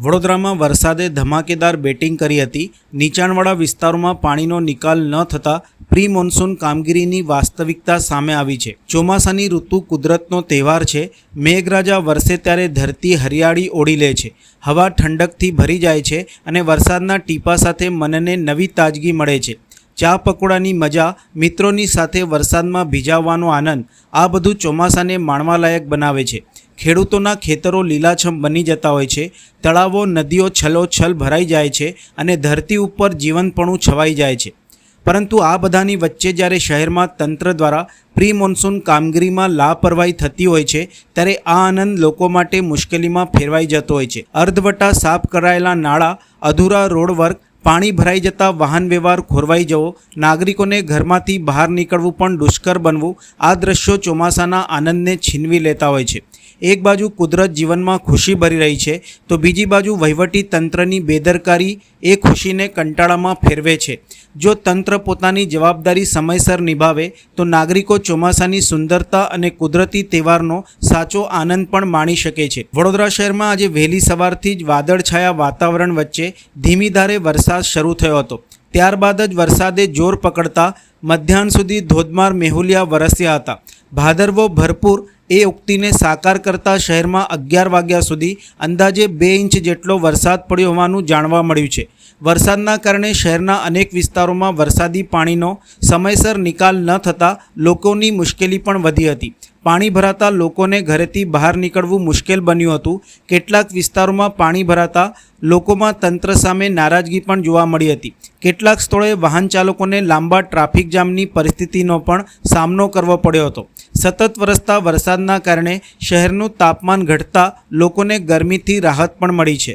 વડોદરામાં વરસાદે ધમાકેદાર બેટિંગ કરી હતી. નીચાણવાળા વિસ્તારોમાં પાણીનો નિકાલ ન થતાં પ્રી મોન્સૂન કામગીરીની વાસ્તવિકતા સામે આવી છે. ચોમાસાની ઋતુ કુદરતનો તહેવાર છે. મેઘરાજા વરસે ત્યારે ધરતી હરિયાળી ઓળી લે છે. હવા ઠંડકથી ભરી જાય છે અને વરસાદના ટીપા સાથે મનને નવી તાજગી મળે છે. ચા પકોડાની મજા, મિત્રોની સાથે વરસાદમાં ભીજાવવાનો આનંદ, આ બધું ચોમાસાને માણવાલાયક બનાવે છે. ખેડૂતોના ખેતરો લીલાછમ બની જતા હોય છે. તળાવો, નદીઓ છલોછલ ભરાઈ જાય છે અને ધરતી ઉપર જીવનપણું છવાઈ જાય છે. પરંતુ આ બધાની વચ્ચે જ્યારે શહેરમાં તંત્ર દ્વારા પ્રી મોન્સૂન કામગીરીમાં લાપરવાહી થતી હોય છે, ત્યારે આ આનંદ લોકો માટે મુશ્કેલીમાં ફેરવાઈ જતો હોય છે. અર્ધવટા સાફ કરાયેલા નાળા, અધૂરા રોડ વર્ક પાણી ભરાઈ જતા વાહન વ્યવહાર ખોરવાઈ જવો, નાગરિકોને ઘરમાંથી બહાર નીકળવું પણ દુષ્કર બનવું, આ દ્રશ્યો ચોમાસાના આનંદને છીનવી લેતા હોય છે. એક બાજુ કુદરત જીવનમાં ખુશી ભરી રહી છે, તો બીજી બાજુ વહીવટી તંત્રની બેદરકારી એ ખુશીને કંટાળામાં ફેરવે છે. જો તંત્ર પોતાની જવાબદારી સમયસર નિભાવે, તો નાગરિકો ચોમાસાની સુંદરતા અને કુદરતી તહેવારનો સાચો આનંદ પણ માણી શકે છે. વડોદરા શહેરમાં આજે વહેલી સવારથી જ વાદળછાયા વાતાવરણ વચ્ચે ધીમી ધારે વરસાદ શરૂ થયો હતો. ત્યારબાદ જ વરસાદે જોર પકડતા મધ્યાહન સુધી ધોધમાર મેહુલિયા વરસ્યા હતા. ભાદરવો ભરપૂર એ ઉક્તિને સાકાર કરતા શહેરમાં અગિયાર વાગ્યા સુધી અંદાજે બે ઇંચ જેટલો વરસાદ પડ્યો હોવાનું જાણવા મળ્યું છે. વરસાદના કારણે શહેરના અનેક વિસ્તારોમાં વરસાદી પાણીનો સમયસર નિકાલ ન થતાં લોકોની મુશ્કેલી પણ વધી હતી. પાણી ભરાતા લોકોને ઘરેથી બહાર નીકળવું મુશ્કેલ બન્યું હતું. કેટલાક વિસ્તારોમાં પાણી ભરાતા લોકોમાં તંત્ર સામે નારાજગી પણ જોવા મળી હતી. કેટલાક સ્થળોએ વાહન ચાલકોને લાંબા ટ્રાફિક જામની પરિસ્થિતિનો પણ સામનો કરવો પડ્યો હતો. સતત વરસતા વરસાદના કારણે શહેરનું તાપમાન ઘટતા લોકોને ગરમીથી રાહત પણ મળી છે.